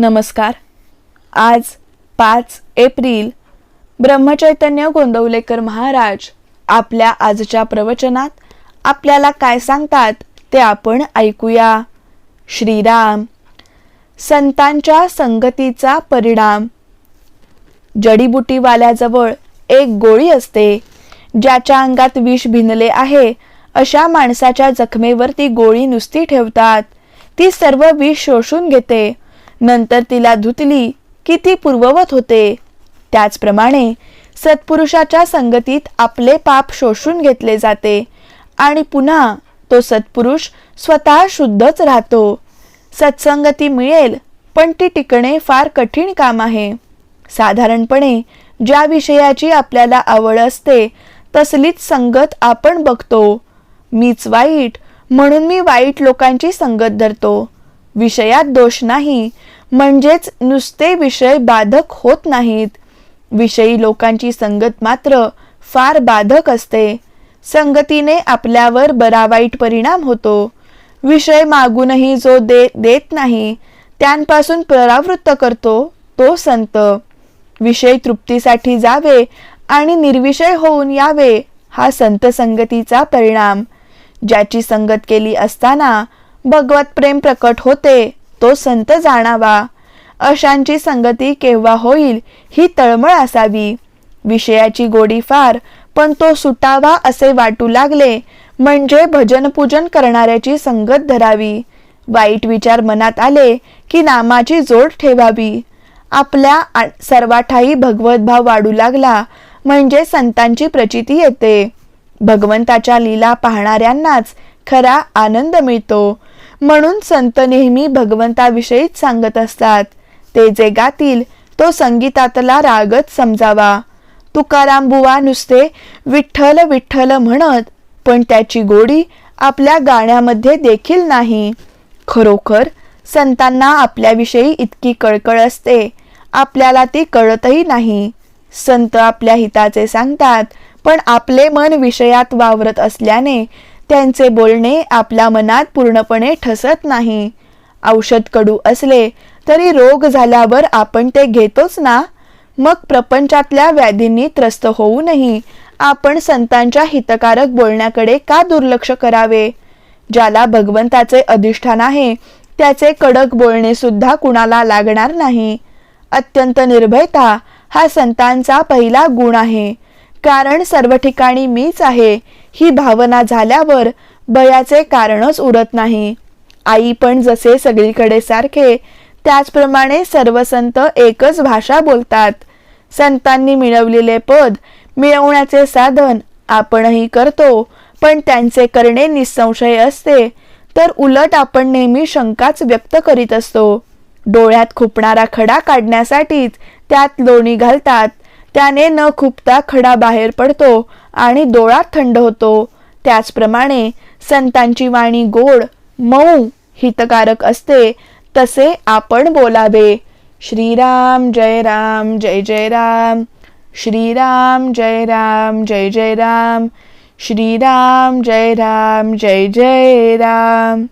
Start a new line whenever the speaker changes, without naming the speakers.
नमस्कार. आज पाच एप्रिल ब्रह्मचैतन्य गोंदवलेकर महाराज आपल्या आजच्या प्रवचनात आपल्याला काय सांगतात ते आपण ऐकूया. श्रीराम संतांच्या संगतीचा परिणाम. जडीबुटीवाल्याजवळ एक गोळी असते ज्याच्या अंगात विष भिनले आहे अशा माणसाच्या जखमेवर ती गोळी नुसती ठेवतात. ती सर्व विष शोषून घेते. नंतर तिला धुतली की ती पूर्ववत होते. त्याचप्रमाणे सत्पुरुषाच्या संगतीत आपले पाप शोषून घेतले जाते आणि पुन्हा तो सत्पुरुष स्वतः शुद्धच राहतो. सत्संगती मिळेल पण ती टिकणे फार कठीण काम आहे. साधारणपणे ज्या विषयाची आपल्याला आवड असते तसलीच संगत आपण बघतो. मीच वाईट म्हणून मी वाईट लोकांची संगत धरतो. विषयात दोष नाही म्हणजेच नुसते विषय बाधक होत नाहीत. विषयी लोकांची संगत मात्र फार बाधक असते. संगतीने आपल्यावर बरा वाईट परिणाम होतो. विषय मागूनही जो दे देत नाही त्यांपासून परावृत्त करतो तो संत. विषय तृप्तीसाठी जावे आणि निर्विषय होऊन यावे हा संत संगतीचा परिणाम. ज्याची संगत केली असताना भगवत प्रेम प्रकट होते तो संत जाणावा. अशांची संगती केव्हा होईल ही तळमळ असावी. विषयाची गोडी फार पण तो सुटावा असे वाटू लागले. म्हणजे भजन पूजन करणाऱ्याची संगत धरावी. वाईट विचार मनात आले की नामाची जोड ठेवावी. आपल्या आ- सर्वाठाई वाढू लागला म्हणजे संतांची प्रचिती येते. भगवंताच्या लीला पाहणाऱ्यांनाच खरा आनंद मिळतो. म्हणून संत नेहमी भगवंताविषयीच सांगत असतात. ते जे गातील तो संगीतातला रागच समजावा. तुकाराम बुवा नुसते विठ्ठल विठ्ठल म्हणत पण त्याची गोडी आपल्या गाण्यामध्ये देखील नाही. खरोखर संतांना आपल्याविषयी इतकी कळकळ असते आपल्याला ती कळतही नाही. संत आपल्या हिताचे सांगतात पण आपले मन विषयात वावरत असल्याने त्यांचे बोलणे आपल्या मनात पूर्णपणे ठसत नाही. औषध कडू असले तरी रोग झाल्यावर आपण ते घेतोच ना? मग प्रपंचातल्या व्याधींनी त्रस्त होऊनही आपण संतांच्या हितकारक बोलण्याकडे का दुर्लक्ष करावे? ज्याला भगवंताचे अधिष्ठान आहे त्याचे कडक बोलणे सुद्धा कुणाला लागणार नाही. अत्यंत निर्भयता हा संतांचा पहिला गुण आहे. कारण सर्व ठिकाणी मीच आहे. ही भावना झाल्यावर भयाचे कारणच उरत नाही. आई पण जसे सगळीकडे सारखे त्याचप्रमाणे सर्व संत एकच भाषा बोलतात. संतांनी मिळवलेले पद मिळवण्याचे साधन आपणही करतो पण त्यांचे करणे निसंशय असते तर उलट आपण नेहमी शंकाच व्यक्त करीत असतो. डोळ्यात खुपणारा खडा काढण्यासाठीच त्यात लोणी घालतात. त्याने न खुपता खडा बाहेर पडतो आणि डोळा थंड होतो. त्याचप्रमाणे संतांची वाणी गोड मऊ हितकारक असते तसे आपण बोलावे. श्रीराम जय राम जय जय राम. श्रीराम जय राम जय जय राम. श्रीराम जय राम जय जय राम.